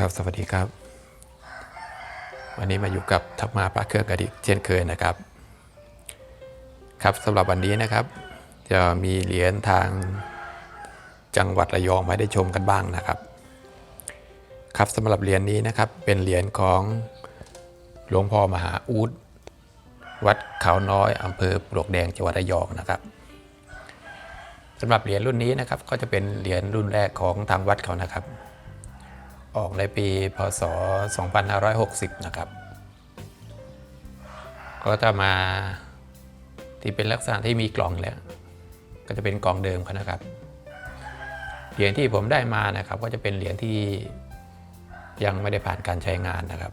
ครับ สวัสดีครับ วันนี้มาอยู่กับทัพมาพระเครื่องกระดิกเช่นเคยนะครับ ครับสำหรับวันนี้นะครับ จะมีเหรียญทางจังหวัดระยองมาได้ชมกันบ้างนะครับ ครับสำหรับเหรียญนี้นะครับ เป็นเหรียญของหลวงพ่อมหาอูดวัดเขาน้อยอำเภอปลวกแดงจังหวัดระยองนะครับสำหรับเหรียญรุ่นนี้นะครับ ก็จะเป็นเหรียญรุ่นแรกของทางวัดเขานะครับ ออกในปีพศ 2560 นะครับ ก็จะมาที่เป็นลักษณะที่มีกล่องแล้ว ก็จะเป็นกล่องเดิมนะครับ เหรียญที่ผมได้มานะครับ ก็จะเป็นเหรียญที่ยังไม่ได้ผ่านการใช้งานนะครับ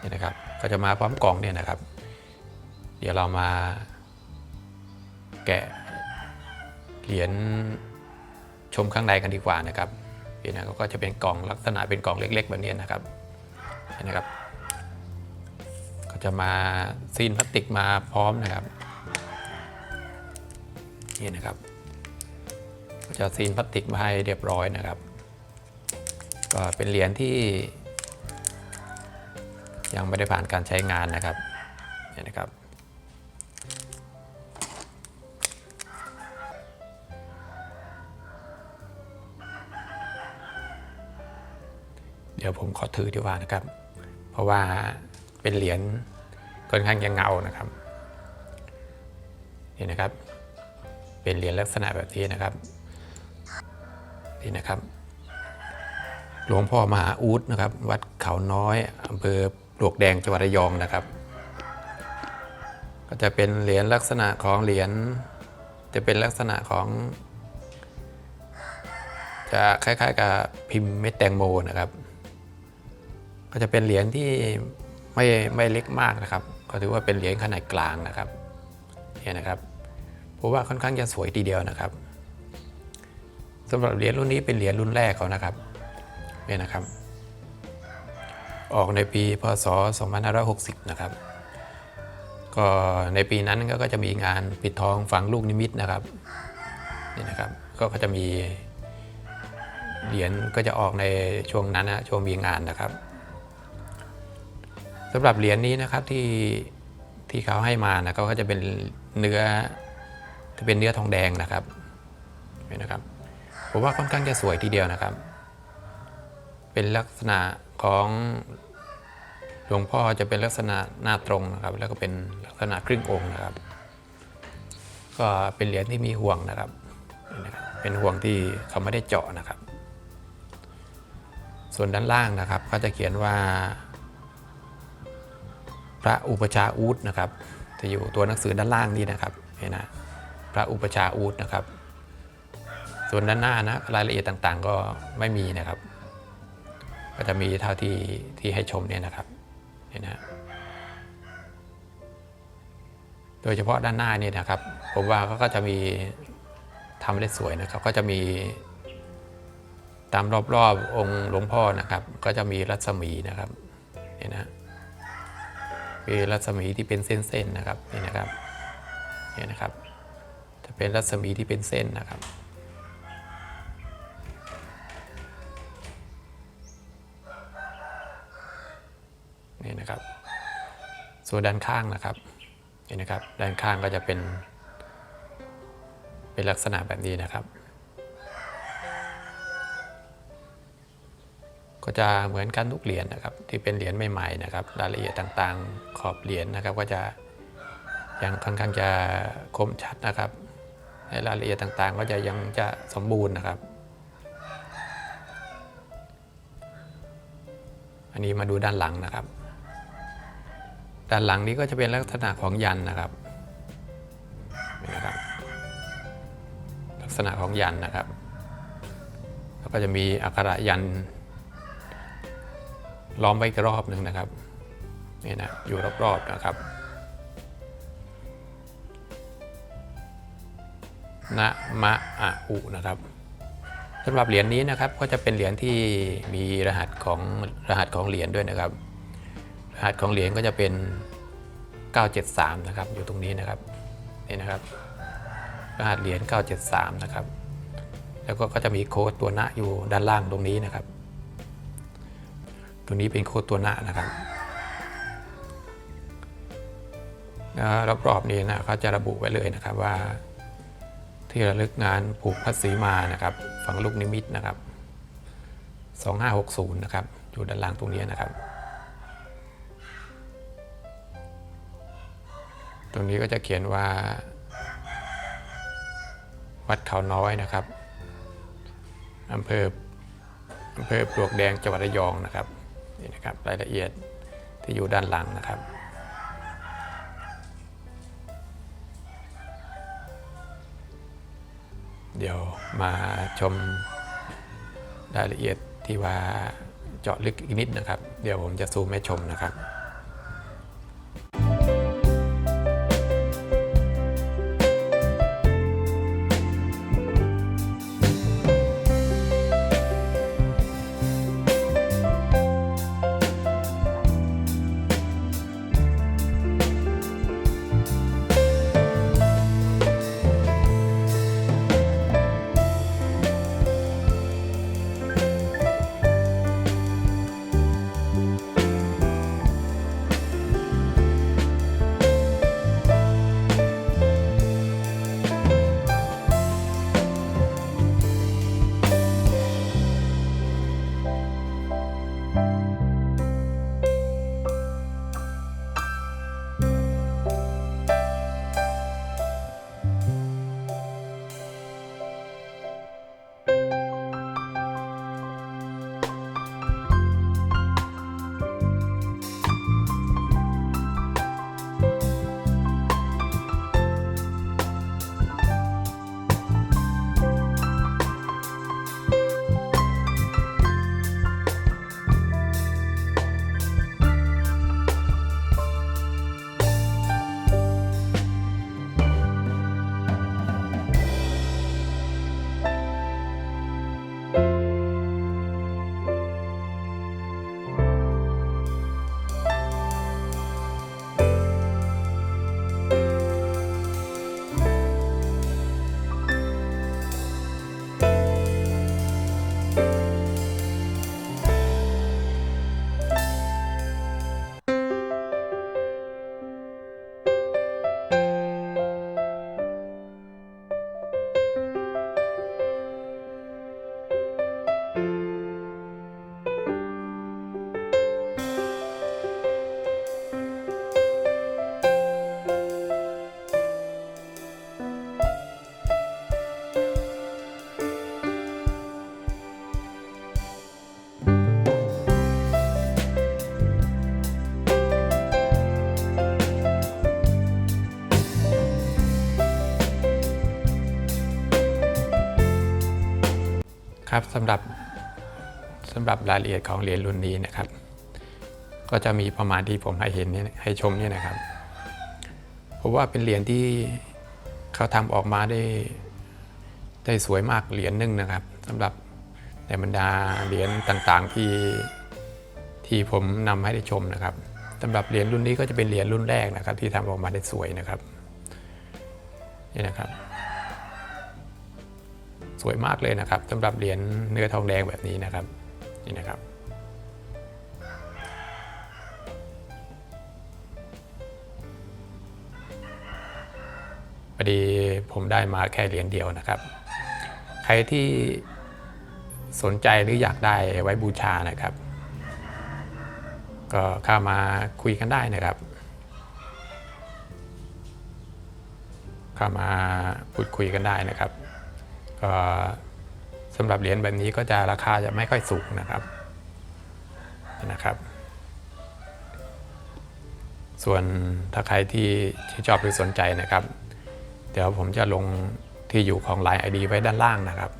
นี่นะครับ ก็จะมาพร้อมกล่องเนี่ยนะครับ เดี๋ยวเรามาแกะเหรียญชมข้างในกันดีกว่านะครับ นี่นะก็จะเป็นกล่องลักษณะเป็นกล่องเล็ก ๆ แบบนี้นะครับเห็นนะครับ ก็จะมาซีนพลาสติกมาพร้อมนะครับนี่นะครับก็จะซีนพลาสติกมาให้เรียบร้อยนะครับ ก็เป็นเหรียญที่ ยังไม่ได้ผ่านการใช้งานนะครับนี่นะครับ ดี๋ยวผมขอถือดีกว่านะครับ เพราะว่าเป็นเหรียญค่อนข้างจะเงานะครับนี่นะครับ เป็นเหรียญลักษณะแบบนี้นะครับนี่นะครับ หลวงพ่อมหาอูดนะครับ วัดเขาน้อยอำเภอปลวกแดงจังหวัดระยองนะครับ ก็จะเป็นเหรียญลักษณะของเหรียญจะเป็นลักษณะของจะคล้ายๆกับพิมพ์เม็ดแตงโมนะครับ ก็จะเป็นเหรียญที่ไม่ไม่เล็กมากนะครับ ก็ถือว่าเป็นเหรียญขนาดกลางนะครับเนี่ยนะครับเพราะว่าค่อนข้างจะสวยทีเดียวนะครับสำหรับเหรียญรุ่นนี้เป็นเหรียญรุ่นแรกเขานะครับเนี่ยนะครับ ออกในปีพศ 2560 นะครับ ก็ในปีนั้นก็จะมีงานปิดทองฝังลูกนิมิตนะครับนี่นะครับก็จะมีเหรียญก็จะออกในช่วงนั้นนะช่วงมีงานนะครับ สำหรับเหรียญนี้นะครับที่ที่เขาให้มานะก็จะเป็นเนื้อจะเป็นเนื้อทองแดงนะครับเห็นนะครับผมว่าค่อนข้างจะสวยทีเดียวนะครับ เป็นลักษณะของหลวงพ่อจะเป็นลักษณะหน้าตรงนะครับ แล้วก็เป็นลักษณะครึ่งองค์นะครับ ก็เป็นเหรียญที่มีห่วงนะครับนี่นะครับเป็นห่วงที่เขาไม่ได้เจาะนะครับ ส่วนด้านล่างนะครับ ก็จะเขียนว่า พระอุปชาอูดนะครับจะอยู่ตัวหนังสือด้านล่างนี่นะครับเห็นนะพระอุปชาอูดนะครับ ส่วนด้านหน้านะรายละเอียดต่างๆ ก็ไม่มีนะครับ ก็จะมีเท่าที่ที่ให้ชมเนี่ยนะครับเห็นนะโดยเฉพาะด้านหน้านี่นะครับ ผมว่าก็จะมีทำได้สวยนะครับ ก็จะมีตามรอบๆองค์หลวงพ่อนะครับ ก็จะมีรัศมีนะครับเห็นนะ มีรัศมีที่เป็นเส้นๆนะครับนี่นะครับนี่นะครับจะเป็นรัศมีที่เป็นเส้นนะครับนี่นะครับ ส่วนด้านข้างนะครับนี่นะครับ ด้านข้างก็จะเป็นเป็นลักษณะแบบนี้นะครับ ก็จะเหมือนกันทุกเหรียญนะครับ ที่เป็นเหรียญใหม่ๆนะครับรายละเอียดต่างๆ ขอบเหรียญนะครับ ก็จะยังค่อนข้างจะคมชัดนะครับในรายละเอียดต่างๆ ก็จะยังจะสมบูรณ์นะครับ อันนี้มาดูด้านหลังนะครับ ด้านหลังนี้ก็จะเป็นลักษณะของยันนะครับนี่นะครับ ลักษณะของยันนะครับ แล้วก็จะมีอักขระยัน ล้อมไว้อีกรอบหนึ่งนะครับนี่นะอยู่รอบๆนะครับนะมะอะอุนะครับสำหรับเหรียญนี้นะครับก็จะเป็นเหรียญที่มีรหัสของรหัสของเหรียญด้วยนะครับ รหัสของเหรียญก็จะเป็น 973 นะครับ อยู่ตรงนี้นะครับนี่นะครับ รหัสเหรียญ973 นะครับ แล้วก็ก็จะมีโค้ดตัวณอยู่ด้านล่างตรงนี้นะครับ ตัวนี้เป็นโคตัวหน้านะครับแล้วรอบๆนี้นะเขาจะระบุไว้เลยนะครับว่า ที่ระลึกงานผูกพัดสีมานะครับฝังลูกนิมิตนะครับ 2560 นะครับ อยู่ด้านล่างตรงนี้นะครับ ตรงนี้ก็จะเขียนว่า วัดเขาน้อยนะครับอำเภออำเภอปลวกแดงจังหวัดระยองนะครับ นี่นะครับรายละเอียดที่อยู่ด้านหลังนะครับ เดี๋ยวมาชมรายละเอียดที่ว่าเจาะลึกอีกนิดนะครับ เดี๋ยวผมจะซูมให้ชมนะครับ ครับสำหรับสำหรับรายละเอียดของเหรียญรุ่นนี้นะครับ ก็จะมีประมาณที่ผมให้เห็นนี่ให้ชมนี่นะครับผมว่าเป็นเหรียญที่เขาทำออกมาได้ได้สวยมากเหรียญหนึ่งนะครับสำหรับในบรรดาเหรียญต่างๆที่ที่ผมนำให้ได้ชมนะครับสำหรับเหรียญรุ่นนี้ก็จะเป็นเหรียญรุ่นแรกนะครับ ที่ทำออกมาได้สวยนะครับนี่นะครับ สวยมากเลยนะครับสำหรับเหรียญเนื้อทองแดงแบบนี้นะครับนี่นะครับพอดีผมได้มาแค่เหรียญเดียวนะครับ ใครที่สนใจหรืออยากได้ไว้บูชานะครับ ก็เข้ามาคุยกันได้นะครับเข้ามาพูดคุยกันได้นะครับ สำหรับเหรียญแบบนี้ก็จะราคาจะไม่ค่อยสูงนะครับนะครับ ส่วนถ้าใครที่ที่ชอบหรือสนใจนะครับ เดี๋ยวผมจะลงที่อยู่ของไลน์ไอดีไว้ด้านล่างนะครับ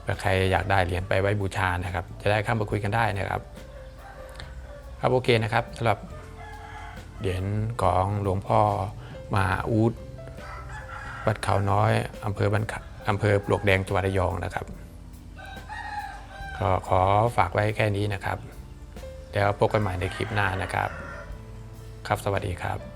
เผื่อใครอยากได้เหรียญไปไว้บูชานะครับ จะได้เข้ามาคุยกันได้นะครับครับโอเคนะครับสำหรับเหรียญของหลวงพ่อมหาอูดวัดเขาน้อยอำเภอบ้านขะ อำเภอปลวกแดงจังหวัดระยองนะครับก็ขอฝากไว้แค่นี้นะครับ แล้วพบกันใหม่ในคลิปหน้านะครับ ครับสวัสดีครับ